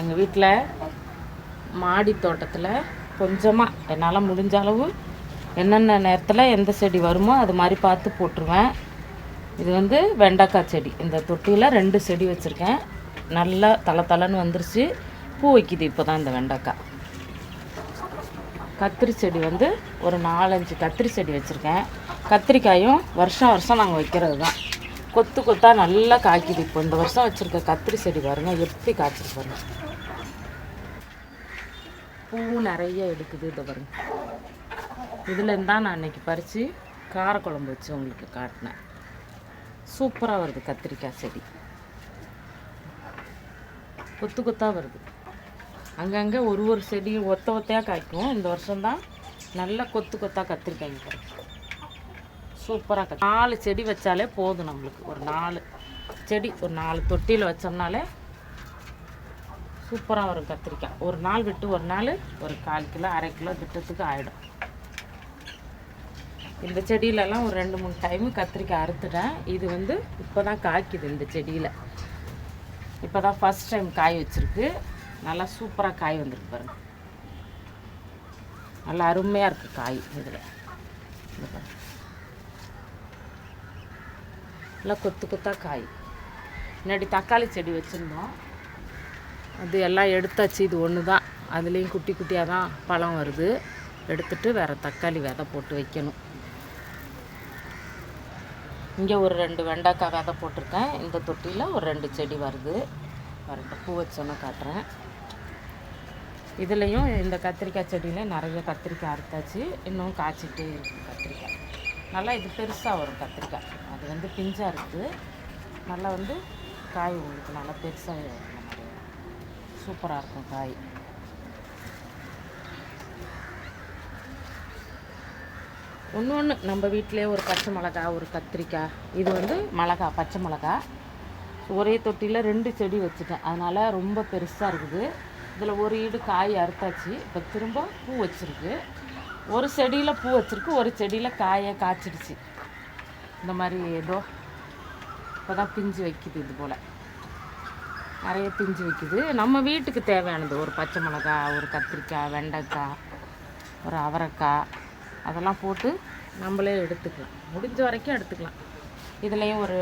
எங்கள் வீட்டில் மாடி தோட்டத்தில் கொஞ்சமாக என்னால் முடிஞ்ச அளவு என்னென்ன நேரத்தில் எந்த செடி வருமோ அது மாதிரி பார்த்து போட்டுருவேன். இது வந்து வெண்டைக்காய் செடி. இந்த தொட்டியில் ரெண்டு செடி வச்சுருக்கேன். நல்லா தலை தலைன்னு வந்துருச்சு. பூ வைக்குது இப்போ தான் இந்த வெண்டைக்காய். கத்திரி செடி வந்து ஒரு நாலஞ்சு கத்திரி செடி வச்சுருக்கேன். கத்திரிக்காயும் வருஷம் வருஷம் நாங்கள் வைக்கிறது தான் கொத்து கொத்தாக நல்லா காய்க்குது. இப்போ இந்த வருஷம் வச்சுருக்க கத்திரி செடி பாருங்க. எப்படி காய்ச்சிருக்கு பாருங்க. பூ நிறைய எடுக்குது இதை பாருங்க. இதுலேருந்து தான் நான் அன்றைக்கி பறித்து காரக்குழம்பு வச்சு உங்களுக்கு காட்டினேன். சூப்பராக வருது கத்திரிக்காய் செடி. கொத்து கொத்தாக வருது. அங்கங்கே ஒரு ஒரு செடி ஒத்த ஒத்தையாக காய்க்கும். இந்த வருஷம்தான் நல்லா கொத்து கொத்தாக கத்திரிக்காய் கிடைக்கும் சூப்பராக நாலு செடி வச்சாலே போதும் நம்மளுக்கு. ஒரு நாலு செடி ஒரு நாலு தொட்டியில் வச்சோம்னாலே சூப்பராக வரும் கத்திரிக்காய். ஒரு நாள் விட்டு ஒரு நாள் ஒரு கால் கிலோ அரை கிலோ திட்டத்துக்கு ஆகிடும் இந்த செடியிலலாம் ஒரு ரெண்டு மூணு டைமு கத்திரிக்காய் அறுத்துட்டேன். இது வந்து இப்போ தான் காய்க்குது இந்த செடியில். இப்போ தான் ஃபஸ்ட் டைம் காய் வச்சுருக்கு. நல்லா சூப்பராக காய் வந்திருக்கு பாருங்க. நல்லா அருமையாக இருக்குது காய் இதில். நல்லா கொத்து கொத்தாக காய். முன்னாடி தக்காளி செடி வச்சுருந்தோம். அது எல்லாம் எடுத்தாச்சு இது ஒன்று தான் அதுலேயும் குட்டி குட்டியாக தான் பழம் வருது. எடுத்துட்டு வேறு தக்காளி விதை போட்டு வைக்கணும். இங்கே ஒரு ரெண்டு வெண்டைக்காய் விதை போட்டிருக்கேன். இந்த தொட்டியில் ஒரு ரெண்டு செடி வருது. வரட்டும் பூ வச்சோன்னு காட்டுறேன். இதுலேயும் இந்த கத்திரிக்காய் செடியில் நிறைய கத்திரிக்காய் அறுத்தாச்சு. இன்னும் காய்ச்சிட்டே இருக்குது கத்திரிக்காய். நல்லா இது பெருசாக வரும் கத்திரிக்காய். அது வந்து பிஞ்சாக இருக்குது நல்லா வந்து காய் உங்களுக்கு நல்லா பெருசாக வரும் சூப்பராக இருக்கும் காய். ஒன்று ஒன்று நம்ம வீட்டிலே ஒரு பச்சை மிளகா ஒரு கத்திரிக்காய். இது வந்து மிளகா பச்சை மிளகா. ஒரே தொட்டியில் ரெண்டு செடி வச்சுட்டேன். அதனால் ரொம்ப பெருசாக இருக்குது. இதில் ஒரு ஈடு காய் அறுத்தாச்சு. இப்போ திரும்ப பூ வச்சுருக்கு. ஒரு செடியில் பூ வச்சுருக்கு ஒரு செடியில் காயை காய்ச்சிடுச்சு. இந்த மாதிரி ஏதோ இப்போ தான் பிஞ்சு வைக்குது இது போல். நிறைய பிஞ்சு வைக்குது. நம்ம வீட்டுக்கு தேவையானது ஒரு பச்சை மிளகா ஒரு கத்திரிக்காய் வெண்டைக்காய் ஒரு அவரைக்காய் அதெல்லாம் போட்டு நம்மளே எடுத்துக்கலாம். முடிஞ்ச வரைக்கும் எடுத்துக்கலாம். இதுலேயும் ஒரு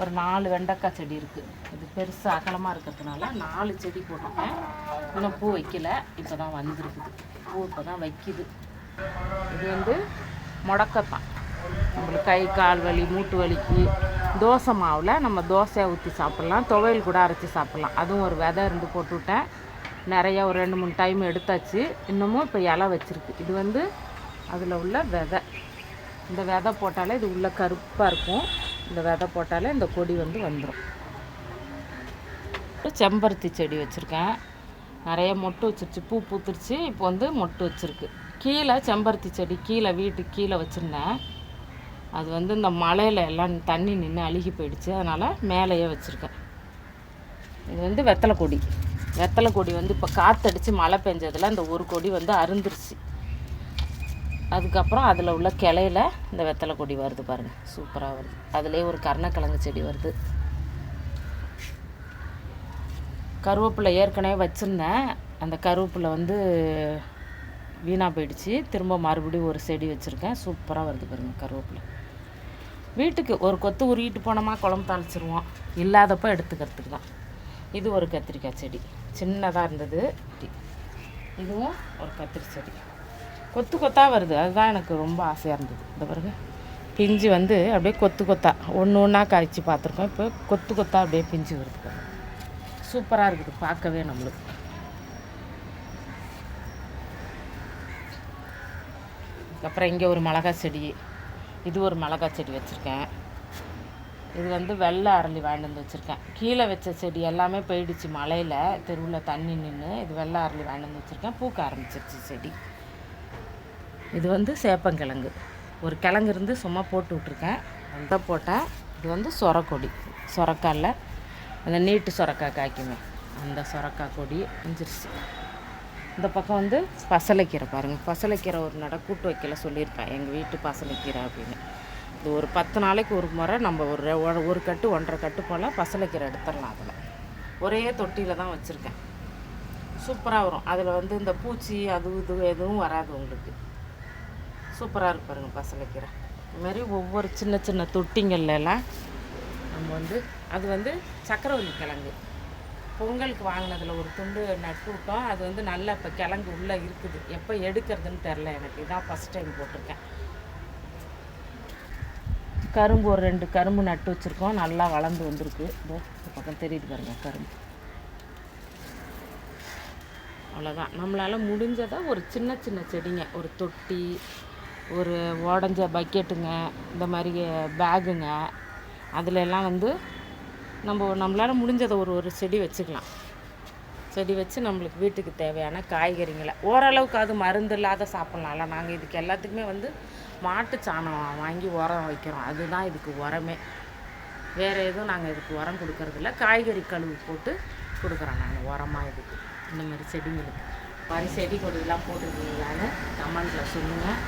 ஒரு நாலு வெண்டைக்காய் செடி இருக்குது இது பெருசு அகலமாக இருக்கிறதுனால நாலு செடி போட்டிருக்கேன். இன்னும் பூ வைக்கல. இப்போ தான் வந்திருக்குது. பூ இப்போ தான் வைக்கிது. இது வந்து முடக்கத்தான். நம்மளுக்கு கை கால் வலி மூட்டு வலிக்கு தோசை மாவில் நம்ம தோசையை ஊற்றி சாப்பிட்லாம். துவையல் கூட அரைச்சி சாப்பிட்லாம். அதுவும் ஒரு விதை இருந்து போட்டுவிட்டேன் நிறையா ஒரு ரெண்டு மூணு டைம் எடுத்தாச்சு. இன்னமும் இப்போ இலை வச்சுருக்கு. இது வந்து அதில் உள்ள விதை. இந்த விதை போட்டாலே இது உள்ள கருப்பாக இருக்கும். இந்த விதை போட்டாலே இந்த கொடி வந்து வந்துடும் செம்பருத்தி செடி வச்சுருக்கேன். நிறைய மொட்டு வச்சிருச்சு. பூ பூத்துருச்சு. இப்போ வந்து மொட்டு வச்சுருக்கு. கீழே செம்பருத்தி செடி கீழே வீட்டுக்கு கீழே வச்சுருந்தேன். அது வந்து இந்த மலையில் எல்லாம் தண்ணி நின்று அழுகி போயிடுச்சு. அதனால் மேலேயே வச்சுருக்கேன். இது வந்து வெத்தலை கொடி. வெத்தலை கொடி வந்து இப்போ காற்றடிச்சு மழை பெஞ்சதில் இந்த ஒரு கொடி வந்து அருந்துருச்சு. அதுக்கப்புறம் அதில் உள்ள கிளையில இந்த வெத்தலை கொடி வருது பாருங்கள் சூப்பராக வருது. அதுலேயே ஒரு கருணக்கிழங்கு செடி வருது. கருவேப்பிலை ஏற்கனவே வச்சுருந்தேன். அந்த கருவேப்பிலை வந்து வீணாக போயிடுச்சு. திரும்ப மறுபடியும் ஒரு செடி வச்சுருக்கேன். சூப்பராக வருது பாருங்கள் கருவேப்பிலை. வீட்டுக்கு ஒரு கொத்து உருகிட்டு போனோமா குழம்பு தாளிச்சிருவோம். இல்லாதப்போ எடுத்துக்கிறதுக்கு தான். இது ஒரு கத்திரிக்காய் செடி. சின்னதாக இருந்தது. இதுவும் ஒரு கத்திரி செடி. கொத்து கொத்தாக வருது. அதுதான் எனக்கு ரொம்ப ஆசையாக இருந்தது. இந்த பாருங்க. பிஞ்சு வந்து அப்படியே கொத்து கொத்தா. ஒன்று ஒன்றா காய்ச்சி பார்த்துருக்கோம். இப்போ கொத்து கொத்தா அப்படியே பிஞ்சு வருது பாருங்கள் சூப்பராக இருக்குது பார்க்கவே நம்மளுக்கு. அப்புறம் இங்கே ஒரு மிளகா செடி. இது ஒரு மிளகா செடி வச்சுருக்கேன். இது வந்து வெள்ளை அரளி வாங்கிட்டு வந்து வச்சுருக்கேன். கீழே வச்ச செடி எல்லாமே போயிடுச்சு மலையில் தெருவில் தண்ணி நின்று இது வெள்ளை அரளி வாங்கிட்டு வந்து வச்சுருக்கேன். பூக்க ஆரம்பிச்சிருச்சு செடி. இது வந்து சேப்பங்கிழங்கு. ஒரு கிழங்கு இருந்து சும்மா போட்டு விட்ருக்கேன் அந்த போட்டேன் இது வந்து சொரக்கொடி. சொரக்காலில் அந்த நீட்டு சுரக்காய் காய்க்குமே. அந்த சுரக்காய் கொடி அஞ்சிருச்சு. இந்த பக்கம் வந்து பசலைக்கீரை பாருங்கள் பசலைக்கீரை ஒரு நட கூட்டு வைக்கல சொல்லியிருப்பேன் எங்கள் வீட்டு பசலைக்கீரை அப்படின்னு. இது ஒரு பத்து நாளைக்கு ஒரு முறை நம்ம ஒரு ஒரு- கட்டு ஒன்றரை கட்டு போல் பசலைக்கீரை எடுத்துடலாம் அதில். ஒரே தொட்டியில் தான் வச்சுருக்கேன். சூப்பராக வரும். அதில் வந்து இந்த பூச்சி அது இது எதுவும் வராது உங்களுக்கு. சூப்பராக இருப்பாருங்க பசலைக்கீரை. இது மாதிரி ஒவ்வொரு சின்ன சின்ன தொட்டிங்கள்லாம் நம்ம வந்து அது வந்து சக்கரவள்ளி கிழங்கு. பொங்கலுக்கு வாங்கினதில் ஒரு துண்டு நட்டு விட்டோம். அது வந்து நல்லா இப்போ கிழங்கு உள்ளே இருக்குது. எப்போ எடுக்கிறதுன்னு தெரில எனக்கு. இதான் ஃபஸ்ட் டைம் போட்டிருக்கேன். கரும்பு ஒரு ரெண்டு கரும்பு நட்டு வச்சுருக்கோம். நல்லா வளர்ந்து வந்திருக்கு. இதோ இந்த பக்கம் தெரியுது பாருங்கள் கரும்பு. அவ்வளோதான் நம்மளால் முடிஞ்சதை ஒரு சின்ன சின்ன செடிங்க ஒரு தொட்டி ஒரு உடஞ்ச பக்கெட்டுங்க இந்த மாதிரி பேகுங்க அதிலெல்லாம் வந்து நம்ம நம்மளால் முடிஞ்சதை ஒரு ஒரு செடி வச்சுக்கலாம். செடி வச்சு நம்மளுக்கு வீட்டுக்கு தேவையான காய்கறிங்களை ஓரளவுக்கு அது மருந்து இல்லாத சாப்பிட்லாம்ல. நாங்கள் இதுக்கு எல்லாத்துக்குமே வந்து மாட்டு சாணம் வாங்கி உரம் வைக்கிறோம். அதுதான் இதுக்கு உரமே. வேறு எதுவும் நாங்கள் இதுக்கு உரம் கொடுக்கறதில்ல காய்கறி கழுவு போட்டு கொடுக்குறோம் நாங்கள் உரமாக இதுக்கு. இந்த மாதிரி செடிங்களுக்கு. மாதிரி செடி கொடிலாம் போட்டுருக்கீங்களான்னு கமெண்ட்டில் சொல்லுங்கள்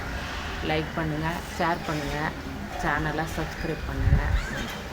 லைக் பண்ணுங்கள் ஷேர் பண்ணுங்கள் சேனலை சப்ஸ்கிரைப் பண்ணுங்கள்